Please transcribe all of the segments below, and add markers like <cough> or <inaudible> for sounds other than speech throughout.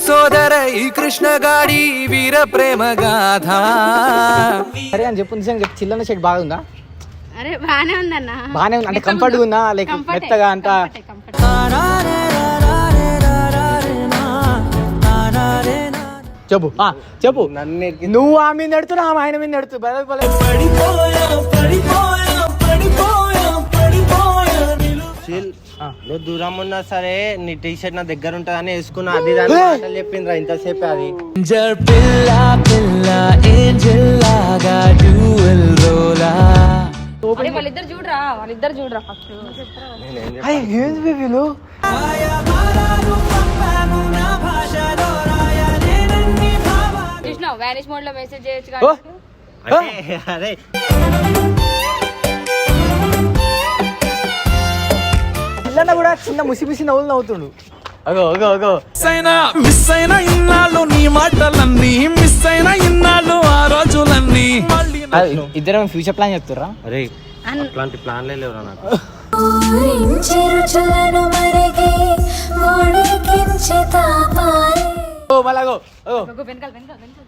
సోదర ఈ కృష్ణ గాడి వీర ప్రేమ గాథ. సరే అని చెప్పు నిజంగా చెప్పు చిల్లన్న షర్ట్ బాగుందా అరే బానే ఉందన్న. బాగానే ఉంది. అంటే కంఫర్ట్గా ఉందా? లేక మెత్తగా ఏ. చెప్పు. ఆ, చెప్పు. నువ్వు ఆ మీద నడుతున్నా ఆమె ఆయన మీద నడుతు. నువ్వు దూరం ఉన్నా సరే నీ టీ షర్ట్ నా దగ్గర ఉంటుందని వేసుకున్నా అది దాని మాటలు చెప్పిండ్రా ఇంతసేపు అది. ఏంజల్ పిల్ల పిల్ల ఏంజల్ లాగా డ్యూయల్ రోలా. అరే వాళ్ళిద్దరు చూడరా వాళ్ళిద్దరు చూడరా ఫస్ట్ ఏంది చూసినావు వ్యానిష్ మోడ్లో మెసేజ్ చేయొచ్చు చిల్లన్న కూడా చిన్న ముసి ముసి నవ్వులు నవ్వుతుండు. అగో అగో అగో. మిస్ అయినా మిస్ అయిన ఇన్నాళ్ళు నీ మాటలన్నీ మిస్ అయిన ఇన్నాళ్ళు ఆ రోజులన్నీ. మళ్ళీ ఇద్దరం ఫ్యూచర్ ప్లాన్ చెప్తుర్రా? అరే అట్లాంటి ప్లాన్లే లేవురా నాకు. ఓ మళ్ళాగో అగో ఒక వెనకాల వెనకాల వెనకాల.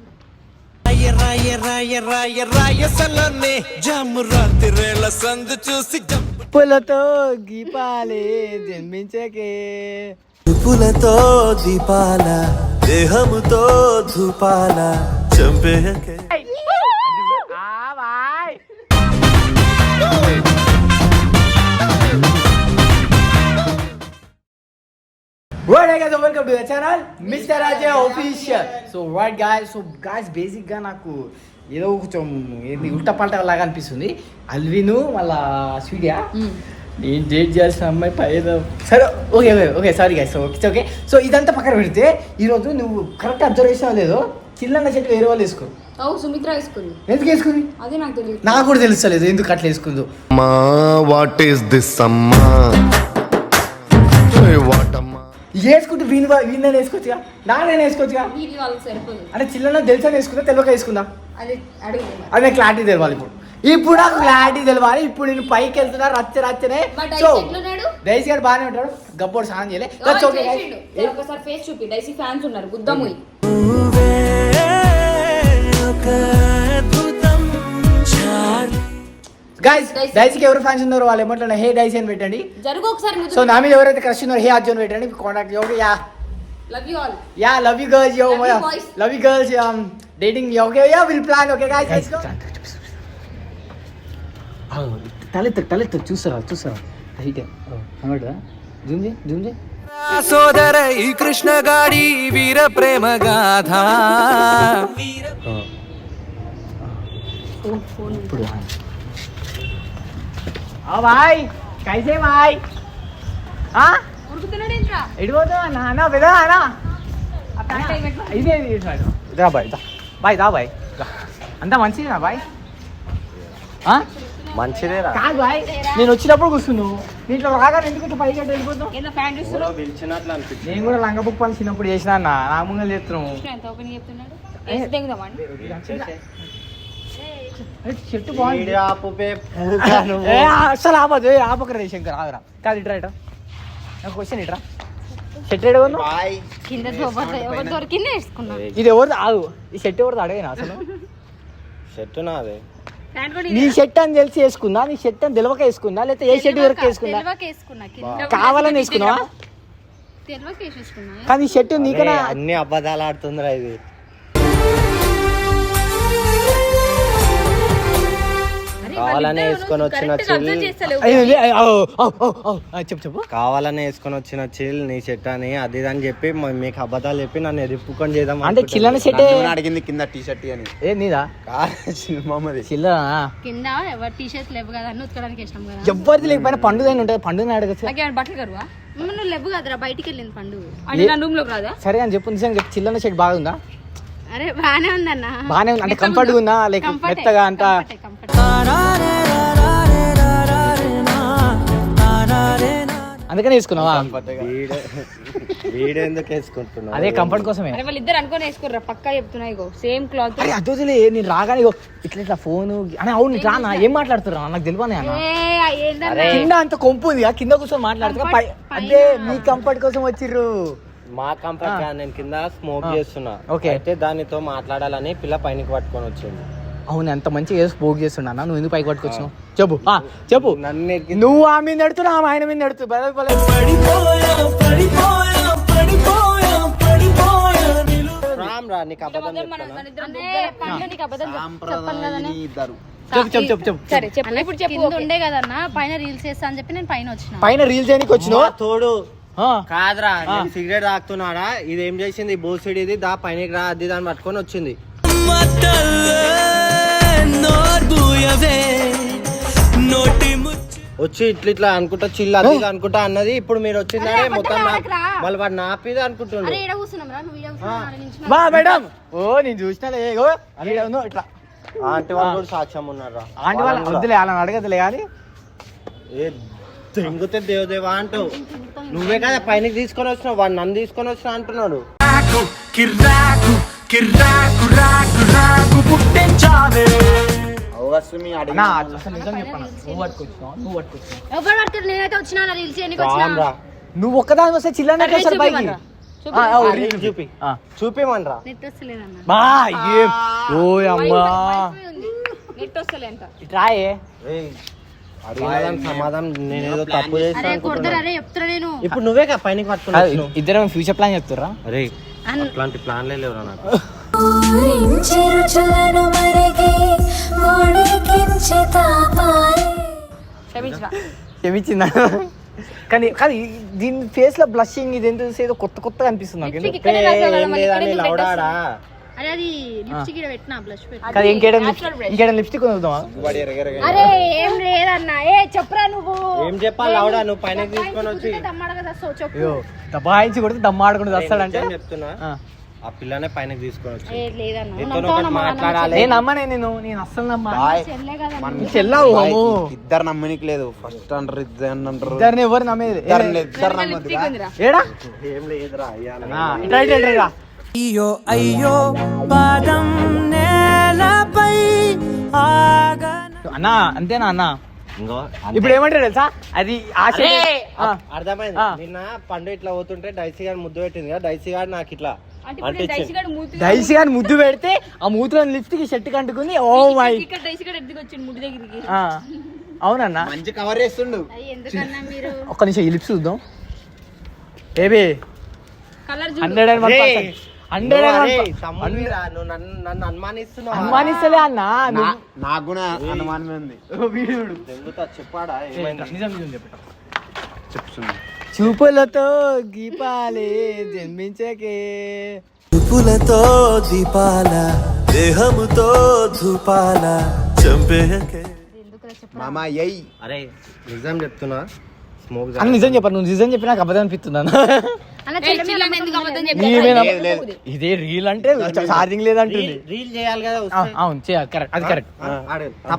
ఎర్ర ఎర్ర ఎర్ర ఎర్ర ఎసలనే జమ్ము రాత్రిరేళ్ళ సందు చూసి జంపు పులతో గీపాలే జన్మించకే పులతో దీపాల దేహముతో ధూపాల చంపేయకే ఆ boy What hey guys, welcome to the channel, Mr. Ajay Official. So what guys, so guys basic గా నాకు ఏదో కొంచెం ఏంది ఉల్టా పల్టా లాగా అనిపిస్తుంది. అల్విను మళ్ళా సూర్య. నేను డేట్ చేయాల్సిన అమ్మాయి పైన సరే okay okay okay sorry guys okay okay so ఇదంతా పక్కన పెడితే ఈరోజు నువ్వు కరెక్ట్ అబ్జర్వేషన్ లేదో చిల్లన్న చెట్టు వేరే వాళ్ళు వేసుకో. అవు సుమిత్ర వేసుకుంది. ఎందుకు వేసుకుంది? అదే నాకు తెలియదు. నాకు కూడా తెలుస్తలేదు ఎందుకు అట్లా వేసుకుందో. మా వాట్ ఈస్ దిస్ అమ్మా? వాట్ అమ్మా? వేసుకుంటే వీని వీళ్ళని వేసుకోవచ్చుగా నాన్న వేసుకోవచ్చుగా అంటే చిల్లన్న తెలుసా వేసుకుందా తెలియక వేసుకుందా అది నాకు క్లారిటీ తెలవాలి ఇప్పుడు ఇప్పుడు నాకు క్లారిటీ తెలవాలి ఇప్పుడు నేను పైకి వెళ్తున్నా రచ్చ రచ్చనే సో? డైస్ గారు బాగానే ఉంటాడు గబ్బోడు స్నానం చేయలే ఒకసారి ఫేస్ చూపి డైసీ ఫ్యాన్స్ ఉన్నారు గుద్దము గైస్ Dice. డైస్కి ఎవరు ఫ్యాన్స్ ఉన్నారో వాళ్ళు ఏమంటున్నారు హే డైస్ అని పెట్టండి. జరుగు ఒకసారి సో నా మీద ఎవరైతే క్రష్ ఉన్నారో హే అర్జున్ పెట్టండి. Contact okay ya. Love you all ya love you girls yo Love you, boys. Love you girls dating okay ya will plan okay guys let's go తలెత్తు తలెత్తు చూస్తారా చూస్తారా? హైట్ అనమాట జూమ్ చేయి జూమ్ చేయి. సోదర ఈ కృష్ణ గాడి వీర ప్రేమ గాథ. ఇప్పుడు ఆ. బాయ్ కైసే బాయ్. అన్న? అన్న? ఇదే ఇదా బాయ్ దా బాయ్ దా బాయ్. దా. అంతా మంచిదేనా బాయ్? ఆ? మంచిదేరా. కాదు బాయ్. నేను వచ్చినప్పుడు కూర్చున్నావు. దీంట్లో రాగా ఎందుకు పైకి అట్లా వెళ్ళిపోతావు నేను కూడా లంగ బుక్ పని చిన్నప్పుడు చేసిన అన్న. నా చేస్తున్నావు ఎంత ఓపెన్ చెప్తున్నాడు వేసి దిగుదామండి ఏ, చెట్టు బాగుంది. అసలు ఆపదు. ఏ, ఆపకరా రే శంకర్ ఆగరా. కాదు ఇట్రా ఇట్రా నాకు క్వశ్చన్ ఇట్రా షర్ట్ కొన్నావు? కింద దోబత ఎవరు దొరికిందే వేసుకున్నాం. ఇది ఎవరిది? ఆగు. ఈ షర్ట్ ఎవరిది? అడగనా అసలు? షర్ట్ నాదే. ప్యాంట్ కూడా నీ షర్ట్ అని తెలిసి వేసుకుందా? నీ షర్ట్ అని తెలియక వేసుకుందా? లేకపోతే ఏ షర్ట్ వరకు వేసుకుందా? తెలివక వేసుకున్నా. కింద కావాలని వేసుకున్నావా? తెలివక వేసేసుకున్నా. కానీ ఈ షర్ట్ నీకన్నా అరే, అన్ని అబద్ధాలు ఆడుతుందిరా ఇది. ఓ, ఓ, ఆ, చెప్పు చెప్పు. కావాలనే వేసుకొని వచ్చిన చిల్ నీ షర్ట్ అని అది ఇది అని చెప్పి మీకు అబద్ధాలు చెప్పి నన్ను ఎదుపుకొని చేద్దాం అంటే చిల్లన షర్టే అడిగింది కింద టీ షర్ట్ అని? ఏ నీదా? సినిమాది చిల్లనా? కింద ఎవరు టీ షర్ట్స్ లేవు కదా అన్ని ఉతకడానికి వేసినాం కదా. ఎవ్వరిది లేకపోయినా పండుగ ఉంటుంది పండుగ అడగచ్చు. బట్టలు కరువా నువ్వు లేవు కదరా బయటికి వెళ్ళింది పండు అంటే నా రూమ్లోకి రాదా? సరే అని చెప్పు నిజంగా చెప్పు చిల్లన షర్ట్ బాగుందా? అరే బానే ఉందన్న. బాగానే ఉంది. అంటే కంఫర్ట్గా ఉందా? లేక మెత్తగా అంతా? అందుకనే వేసుకున్నావా? ఎందుకు వేసుకుంటున్నావు? అదే కంఫర్ట్ కోసమే. అరే వాళ్ళిద్దరు అనుకొని వేసుకోర్రా పక్కా చెప్తున్నా ఇగో. సేమ్ క్లాత్ అరే అదొదిలే నేను రాగానే ఇగో ఇట్లా ఇట్లా ఫోన్ అని అవును ఇట్లా అన్న ఏం మాట్లాడుతున్నా నాకు తెలియని అన్న. కింద అంత కొంపు ఉంది కదా, కూర్చొని మాట్లాడుతున్నా. పై అదే మీ కంఫర్ట్ కోసం వచ్చిర్రు. మా కంఫర్ట్ నేను కింద స్మోక్ చేస్తున్నా. ఓకే. అయితే దానితో మాట్లాడాలని పిల్ల పైనకి పట్టుకొని వచ్చింది. అవును ఎంత మంచిగా వేసి పోగు చేస్తున్నా నువ్వు ఎందుకు పైకి పట్టుకొచ్చినావు? చెప్పు. ఆ, చెప్పు. నన్ను నువ్వు ఆ మీద నడుతున్నా ఆమె ఆయన మీద నడుతు భలే భలే. రామ్ రా నీకు అబద్ధం చెప్తానా? పండు నీకు అబద్ధం చెప్- చెప్పను కదనే. ఇద్దరు. చెప్పు చెప్పు చెప్పు చెప్పు. సరే చెప్పు. ఇప్పుడు చెప్పు కింద ఉండే కదన్నా పైన రీల్స్ చేస్తా అని చెప్పి నేను పైన వచ్చిన. పైన రీల్స్ చేయడానికి తోడు. ఆ, కాదురా నేను సిగరెట్ తాగుతున్నాడా? ఇది ఏం చేసింది? బోసిడి ఇది దా పైనకి రా అది దాన్ని పట్టుకొని వచ్చింది. వచ్చి ఇట్లా ఇట్లా అనుకుంటా చిల్లు అది ఇది అనుకుంటా అన్నది. ఇప్పుడు మీరు వచ్చిందనే మొత్తం మళ్ళీ వాడు నాపిది అనుకుంటుండు. బా మేడం. ఓ నేను చూసినా ఇగో అని ఉందో ఇట్లా. ఆంటీ వాళ్ళు కూడా సాక్ష్యం ఉన్నారా ఆంటీ వాళ్ళ వద్దులే అడగదులే కానీ. ఏ దెంగుతే దేవదేవా అంటావు నువ్వే కదా పైనకి తీసుకొని వచ్చినావు వాడు నన్ను తీసుకొని వచ్చినా అంటున్నాడు. నా అసలు నిజం చెప్పాను? నువ్వు పట్టుకొచ్చినావు? నువ్వు పట్టుకొచ్చినావు? ఎవరు నేనైతే వచ్చిన రీల్స్ చేయడానికి రామ్ రా నువ్వు ఒక్కదాని వస్తే అసలు పైకి. చూపి. ఆ. చూపిమనరా నెట్ వస్తలేదన్న. బా ఏం ఓ అమ్మా. నెట్ వస్తలే అంట ఇట్రాయే అడిగిన సమాధానం నేనేదో తప్పు చేసిన అరే అనుకుంటున్నా. కొడతారు? అరే చెప్తున్నా నేను. ఇప్పుడు నువ్వే వచ్చినావు? ఇద్దరం ఫ్యూచర్ ప్లాన్ చెప్తుర్రా? అరే అట్లాంటి ప్లాన్లే లేవురా నాకు. <laughs> మరిగి తాపాలి. క్షమించిన క్షమించిందా? కానీ కానీ దీని ఫేస్లో బ్లషింగ్ ఇది ఎంత ఏదో కొత్త కొత్తగా అనిపిస్తుంది నాకు. లిప్స్టిక్ ఇక్కడే రాసావు కదా ఏం మళ్ళీ లేదని ఇక్కడే ఎందుకు లౌడాడా? అరే అది లిప్స్టిక్ ఇక్కడ పెట్టినా బ్లష్ పెట్టి. కానీ ఇంకేడం ఇంకేడం లిప్స్టిక్ ఉందామా అరే ఏం లేదన్నా. ఏ చెప్పరా నువ్వు. ఏం చెప్పాలి లౌడా? నువ్వు పైనకి తీసుకొని వచ్చి. దమ్మడగా సో చెప్పు. అయ్యో దబాయించి కొడితే దమ్మాడుకుంటూ వస్తాడంటే నిజం చెప్తున్నా. ఆ. ఆ పిల్లనే పైనకి తీసుకొని వచ్చి ఏ లేదన్నా. నీతో ఒకటి మాట్లాడాలి. నేను నమ్మనే నేను నేను అస్సలు చెల్లావు ఇద్దరు నమ్మనికి లేదు. ఫస్ట్ అంటారు ఇద్దరు అంటారు ఇద్దరిని ఎవరు నమ్మేది? ఇద్దరు ఇద్దరు నమ్మదు ఏడా? ఏం లేదురా అయ్యో అయ్యో పాదం నేలపై ఆగా అన్నా అంతేనా అన్నా? ఇంకో ఇప్పుడు ఏమంటారు తెలుసా? అది ఆశ అర్థమైంది. నిన్న పండు ఇట్లా పోతుంటే డైసీ గారు ముద్దు పెట్టింది కదా డైసీ గారు నాకు ఇట్లా అంటే డైసీ గాని ముద్దు పెడితే ఆ మూతులో లిప్స్టిక్ షర్ట్ కంటుకుని ఓ మై డైసీ దగ్గరికి? ఆ, అవునన్నా? మంచి కవర్ చేస్తుండు. ఒక్క నిమిషం ఈ లిప్స్ చూద్దాం. ఏబే colour hundred and one hundred నన్ను అనుమానిస్తున్నావు? అనుమానిస్తలే అన్నా నా- నాకు కూడా అనుమానమే ఉంది వీడు దెంగుతా చెప్పాడా? ఏమైంది? నిజం నిజం చెప్పట చెప్తున్నా చూపులతో గీపాలే జన్మించకే. చూపులతో దీపాల దేహముతో ధూపాల చంపేయకే. మామ ఎయ్ అరే నిజం చెప్తున్నా. స్మోక్ అని నిజం చెప్పాను నువ్వు నిజం చెప్పి నాకు అబద్ధం అనిపిస్తున్నాను. ఇదే రీల్ అంటే ఛార్జింగ్ లేదంటుంది. రీల్ చేయాలి కదా. అవును చేయాలి. కరెక్ట్ అది కరెక్ట్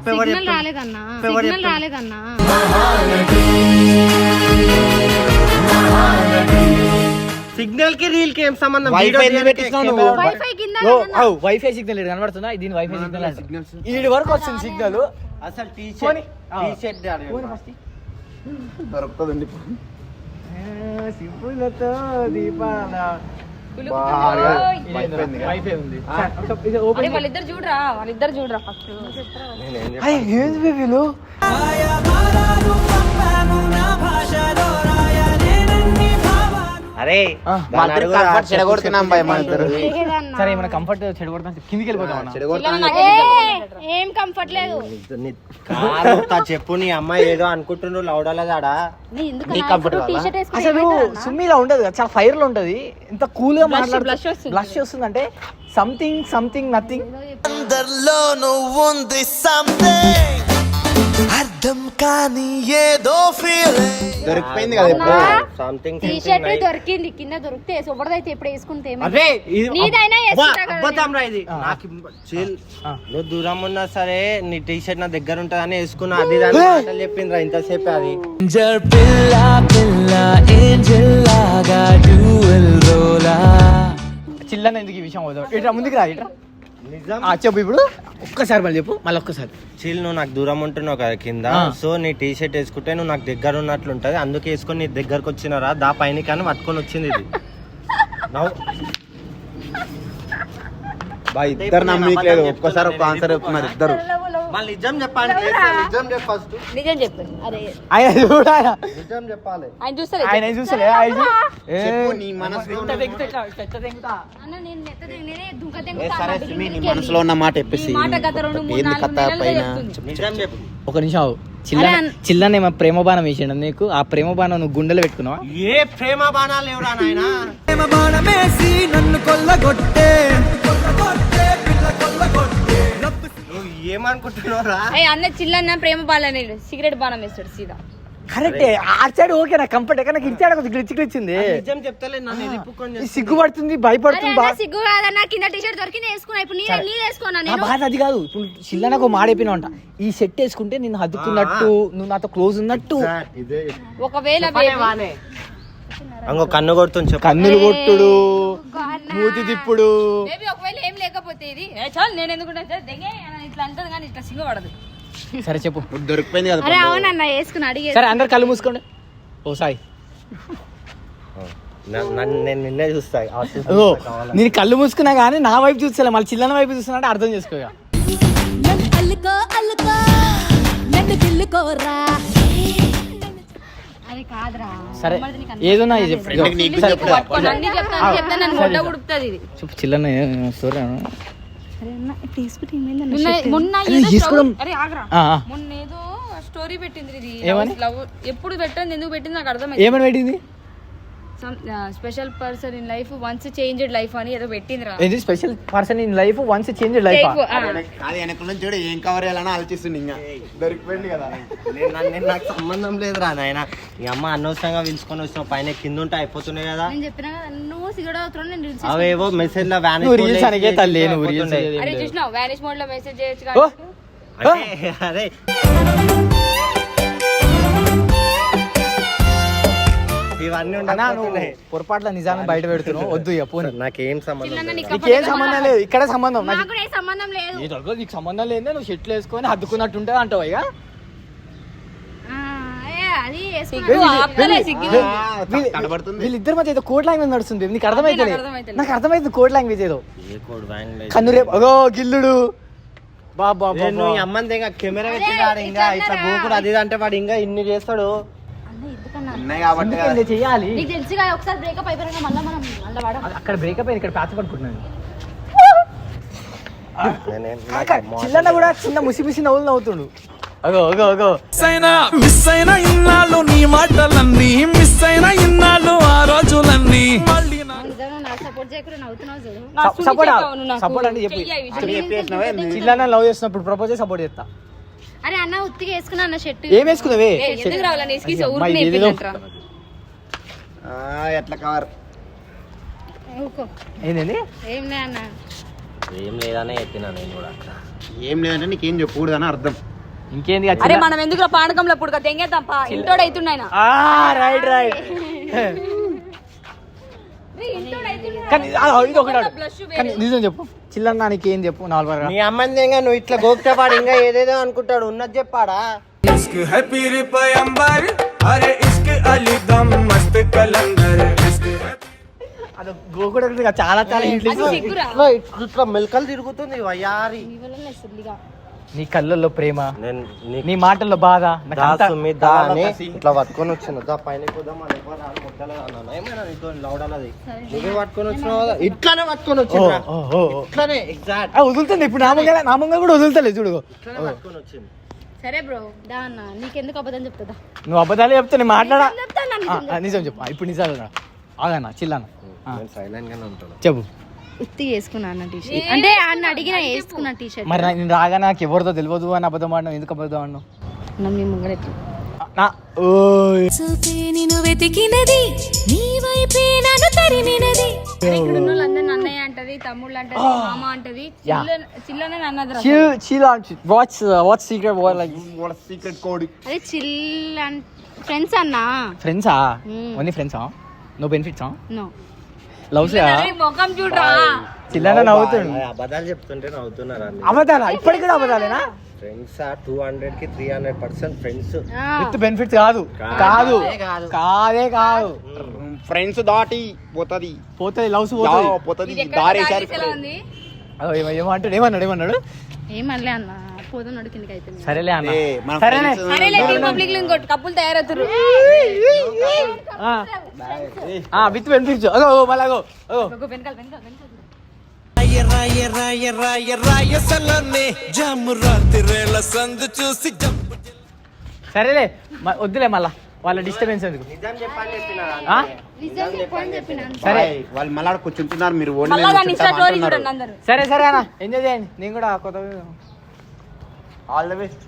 సిగ్నల్ చెప్తారు? రాలేదన్నా. ఎవరు సిగ్నల్ చెప్తారు? రాలేదన్నా. సిగ్నల్కి రీల్కి ఏం సంబంధం? ఎందుకు తీయడానికి పెట్టిస్తున్నావు నువ్వు? వైఫై కింద వైఫై సిగ్నల్ ఇక్కడ కనబడుతుందా దీని వైఫై సిగ్నల్ అంటే. ఈడి వరకు వస్తుంది సిగ్నల్ అసలు టీ. షర్ట్. టీ షర్ట్ దొరుకుతుందండి. సింపులతో దీపాల. వాళ్ళిద్దరు చూడరా వాళ్ళిద్దరు చూడరా ఫస్ట్ ఏంది బేబీలు అరే చెడగొడుతున్నాం భయ మన ఇద్దరు. లేదన్నా సరే మన కంఫర్ట్ చెడగొడతాం కిందికి వెళ్ళిపోతాం ఏ, కంఫర్ట్ లేదు. చెప్పు నీ అమ్మాయి ఏదో అనుకుంటున్నావు లౌడాలదాడా అసలు సుమ్మిలా ఉండదు కదా చాలా ఫైర్లో ఉంటది. ఇంత కూల్గా blush మాట్లాడుతూ వస్తుంది. బ్లష్ వస్తుంది అంటే సంథింగ్ సంథింగ్ నథింగ్ అందరిలో నువ్వు ఉంది సంథింగ్ అర్థం కాని ఏదో ఫీలింగ్ దొరికిపోయింది కదా ఇప్పుడు సంథింగ్ టీ షర్ట్ దొరికింది కింద దొరికితే సొబడదైతే ఇప్పుడు వేసుకుంటే? అదే ఇది నీదైనా అబ్బా, వేసుకుంటా కదా అబద్ధం రా ఇది. నాకు చిల్ నువ్వు దూరం ఉన్నా సరే నీ టీ షర్ట్ నా దగ్గర ఉంటుందని వేసుకున్నా. అది దాని మాటలు చెప్పిండ్రా ఇంతసేపు అది. పిల్ల పిల్ల ఏంజల్ లాగా డ్యూయల్ రోలా చిల్లన్న ఎందుకు ఈ విషయం అవుతావు ఇట్లా ముందుకు రా ఇట్లా చెప్పు ఇప్పుడు. ఒక్కసారి మళ్ళీ చెప్పు. మళ్ళీ ఒక్కసారి. చిల్ నువ్వు నాకు దూరం ఉంటున్నావు కదా. కింద. సో నీ టీ షర్ట్ వేసుకుంటే నువ్వు నాకు దగ్గర ఉన్నట్లు ఉంటది అందుకే వేసుకొని నీ దగ్గరకు వచ్చినారా? దా పైన కానీ పట్టుకొని వచ్చింది ఇది. బా ఇద్దరు ఒక్కసారి ఒక్క ఆన్సర్ చెప్తున్నారు ఇద్దరు. మళ్ళీ నిజం చెప్పాలి నిజం చెప్ప ఫస్ట్ నిజం చెప్పు. అరే. ఆయన చూడు? ఆయన నిజం చెప్పాలి. ఆయన చూస్తారు ఆయన ఏం చూస్తలే? ఆయన చూ- ఏ, చెప్పు నీ మనసులో ఇంత తెగితే ఎట్లా? ఇట్లా ఎట్లా తెగుతా? అన్న నేను నెత్త దిగు- నేనే దుంక ఏ తెంగుతా సరే అన్న, సిమి, నీ బిల్డింగ్కి మనసులో ఉన్న మాట చెప్పేసి ఈ మాట గత రెండు మూడు ఏంది నాలుగు కథ నెలలుగా పైన? చెప్తుంది. నిజం చెప్పు. ఒక నిమిషం ఆగు. చిల్ల అరే అన్- చిల్లనే మా ప్రేమ బాణం వేసిండు నీకు? ఆ ప్రేమ బాణం నువ్వు గుండెలో పెట్టుకున్నావా? ఏ ప్రేమ బాణాలు ఎవరా నాయనా? ప్రేమ బాణమేసి నన్ను కొల్లగొట్టే. నువ్వు ఏమనుకుంటున్నావురా ఏ అన్న చిల్లన్న ప్రేమ బాలని సిగరెట్ బాణం వేస్తాడు సీదా. కరెక్టే. ఆ సైడ్ ఓకే నాకు కంఫర్ట్. ఎక్కడ నాకు ఇచ్చాడు కొద్దిగా గ్లిచ్ గ్లిచ్చింది నిజం చెప్తలే నన్ను ఎదిపుకొని సిగ్గుపడుతుంది భయపడుతుంది అన్న బా- సిగ్గు కింద టీ షర్ట్ దొరికింది వేసుకున్నా. ఇప్పుడు నీ నీ వేసుకున్నా నేను. బాధ అది కాదు. ఇప్పుడు చిల్ల నాకు మాడైపోయినా అంట. ఈ సెట్ వేసుకుంటే నిన్ను హద్దుకున్నట్టు నువ్వు నాతో క్లోజ్ ఉన్నట్టు. ఇదే. ఒకవేళ అంగో కన్ను కొడుతుంది చెప్పు. కన్నులు కొట్టుడు. మూతి తిప్పుడు. ఒకవేళ ఏం లేకపోతే ఇది. ఏ చాలు నేను ఎందుకుంటా? ఇట్లా అంటది కానీ ఇట్లా సిగ్గుపడదు సరే చెప్పు. దొరికిపోయింది కదా అరే అవునన్న వేసుకుని అడిగే. సరే అందరు కళ్ళు మూసుకోండి. ఓ సాయి. నేను నిన్నే చూస్తా. ఓ కావాలా? నేను కళ్ళు మూసుకున్నా కానీ నా వైపు చూస్తలే మళ్ళీ చిల్లన వైపు చూస్తున్నా అంటే అర్థం చేసుకో ఇక. నన్ను అల్లుకో అల్లుకో. నన్ను గిల్లుకోరా అది కాదురా. సరే ఏదన్నా ఇది. చెప్పు. చిల్లన మొన్న మొన్న అరే, ఏదో స్టోరీ- పెట్టింది ఇది? లవ్ ఎప్పుడు పెట్టింది ఎందుకు పెట్టింది నాకు అర్థమైంది ఏమని పెట్టింది? Special person in life once changed life అని ఏదో పెట్టిందిరా. ఏంటి special person in life once change life. అది వెనక నుంచి చూడు ఏం కవర్ చేయాలని ఆలోచిస్తుంది ఇంకా. దొరికిపోయింది కదా. నేను నాకు సంబంధం లేదురా నాయన. మీ అమ్మ అనవసరంగా పిలుచుకొని వచ్చిన పైన కింద ఉంటే అయిపోతున్నాయి కదా. నేను చెప్పిన కదా, నువ్వు సిగరెట్ అవుతున్నావు నేను రీల్స్ అవేవో మెసేజ్లో రీల్స్ అనగే తల్లి నువ్వు రీల్స్ అరే చూసినావు వానిష్ మోడ్లో మెసేజ్ చేయొచ్చు ఓ, ఇవన్నీ అన్నా నువ్వు. పొరపాట్ల నిజాన్ని బయట పెడుతున్నావు. వద్దు ఇక పోనీ. నాకేం సంబంధం. నీకు నీకేం సంబంధం లేదు? ఇక్కడ సంబంధం. నాకు నాకు ఏ సంబంధం లేదు. నీ దగ్గర నీకు సంబంధం లేదు నువ్వు షెట్లు వేసుకొని హద్దుకున్నట్టు ఉంటుంది అంటావు ఇక. ఆ, ఏ, అది వీళ్ళు- వేసుకున్నా ఆపుతలే సిగ్గు వీళ్ళు- కనబడుతుంది. వీళ్ళిద్దరి మధ్య ఏదో కోడ్ లాంగ్వేజ్ నడుస్తుంది. నీకు అర్థమైతే నాకు అర్థమైతలేదు. నాకు అర్థమైంది కోడ్ లాంగ్వేజ్ ఏదో. ఏ కోడ్ వ్యాన్ లేదు. కన్ను రేపు అగో గిల్లుడు. బాబా నువ్వు ఈ అమ్మని ఇంకా కెమెరా పెట్టి వాడు ఇంకా ఇట్లా గోకుడు అది ఇది అంటే వాడు ఇంకా ఇన్ని చేస్తాడు. ఉన్నాయి కాబట్టి కదా. చెయ్యాలి నీకు తెలుసు కదా ఒకసారి బ్రేకప్ అయిపోయినాక మళ్ళీ మనం మళ్ళీ వాడ అది అక్కడ బ్రేకప్ అయింది ఇక్కడ ప్యాచ్ చిల్లన్న కూడా చిన్న ముసి ముసి నవ్వులు నవ్వుతుండు. అగో అగో అగో. మిస్ అయినా మిస్ అయిన ఇన్నాళ్ళు నీ మాటలన్నీ మిస్ అయిన ఇన్నాళ్ళు ఆ రోజులన్నీ. మళ్ళీ సపోర్ట్ అంటే చెప్పు? చిల్లన్న లవ్ చేస్తున్నప్పుడు ప్రపోజ్ చేసి సపోర్ట్ చేస్తా. అరే అన్న ఉత్తిగా వేసుకున్నా అన్న షర్ట్. ఏం వేసుకున్నావే? ఎందుకు రావాలని ఊరికి నేర్పించంటారా ఎట్లా కవర్? ఊకో ఏంటండి ఏం లే అన్న. ఏం లేదనే చెప్పినా నేను కూడా ఏం లేదంటే నీకేం చెప్పకూడదు అని అర్థం. ఇంకేంది అరే మనం ఎందుకు పానకంలో పుడక? దెంగేద్దాం పా ఇంటోడు అవుతున్నాయన ఆ రైట్ రైట్. <laughs> కానీ నిజం చెప్పు. చిల్లన్నానికి ఏం చెప్పు? నాలుగు నీ అమ్మందంగా నువ్వు ఇట్లా గోక్తపాడు ఇంకా ఏదేదో అనుకుంటాడు. ఉన్నది చెప్పాడా? ఇస్క్ హ్యాపీ రూపాయి అరే ఇస్క్ అలీ దమ్ మస్త్ చాలా చాలా ఇంట్లో ఇట్లా మెల్కలు తిరుగుతుంది వయారి నీ కళ్ళల్లో ప్రేమ నీ మాటల్లో బాధ ఇట్లా పట్టుకొని వచ్చిన పైన ఇట్లానే పట్టుకొని. ఇట్లానే ఎగ్జాక్ట్ వదులుతుంది. ఇప్పుడు నా ముంగల నా ముంగల కూడా వదులుతలేదు చూడు. ఇట్లానే పట్టుకొని వచ్చింది సరే బ్రో దా అన్న. నీకెందుకు అబద్ధం చెప్తుందా నువ్వు అబద్ధాలే చెప్తా నేను మాట్లాడా? నిజం చెప్పు. ఇప్పుడు నిజాలు. ఆగన్నా చిల్లన్న. సైలెంట్ గానే ఉంటాను. చెప్పు. ఉత్తి వేసుకున్నా అన్న టీ షర్ట్ అంటే అన్న అడిగిన వేసుకున్నా టీ షర్ట్ మరి నా- నేను రాగా నాకు ఎవరితో తెలియదు అని అబద్ధం ఆడినావు ఎందుకు అబద్ధం ఆడినావు? నన్ను మీ ముంగడెత్తు నా ఓయ్. చూపే నిన్ను వెతికినది నీ వైపే నన్ను తరిమినది ఇక్కడ ఉన్న వాళ్ళందరినీ అన్నయ్య అంటది తమ్ముళ్ళు అంటది మామ అంటది. చిల్లనే అన్నది chill chill on what's uh, what's secret what like secret code అదే చిల్ అండ్ ఫ్రెండ్స్ అన్నా? Friends ah no benefits ah no అరే ముఖం చూడరా చిల్లన నవ్వుతుండు. అబద్ధాలు చెప్తుంటే నవ్వుతున్నారు అబద్ధాలా? ఇప్పటికి కూడా అబద్ధాలేనా? ఫ్రెండ్స్ టూ హండ్రెడ్కి three hundred percent friends with benefits కాదు. కాదు. కాదే. కాదు. ఫ్రెండ్స్ దాటి పోతది. పోతుంది లవ్స్ పోతుంది. పోతది. దారేసారి దాటేసేలా ఉంది? అదో ఏమ- ఏమంటాడు ఏమన్నాడు ఏమన్నాడు? ఏమనలే అన్న. పోతున్నాడు కిందకి అయితే సరేలే అన్న. ఏ, మన సరేనే. friends- సరేలే పబ్లిక్లో ఇంకోటి కప్పులు తయారవుతారు విత్ బెనిఫిట్స్ అగో అగో, మళ్ళీ అగో అగో. వెనకాల వెనకాల వెనకాల రాయ రాయ రాయ రాయ రాయసలోనే జాము రాత్రిరేళ సందు చూసి జంపు సరేలే వద్దులే మళ్ళా. వాళ్ళ డిస్టర్బెన్స్ ఎందుకు? సరే. వాళ్ళు మళ్ళీ కూర్చుంటున్నారు మీరు సరే సరే అన్న. ఎంజాయ్ చేయండి. నేను కూడా కొత్త all the best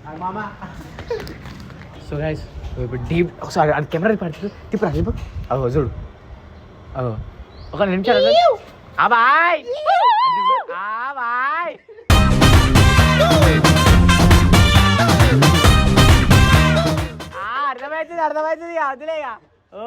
so guys ఇప్పుడు డీప్ ఒకసారి అది కెమెరా పడుతుంది తిప్పురా తిప్పు అగో చూడు అగో ఒక నిమిషం ఆ బాయ్ ఆ బాయ్ ఆ, అర్థమవుతుంది అర్థమవుతుంది వదిలేగా ఓ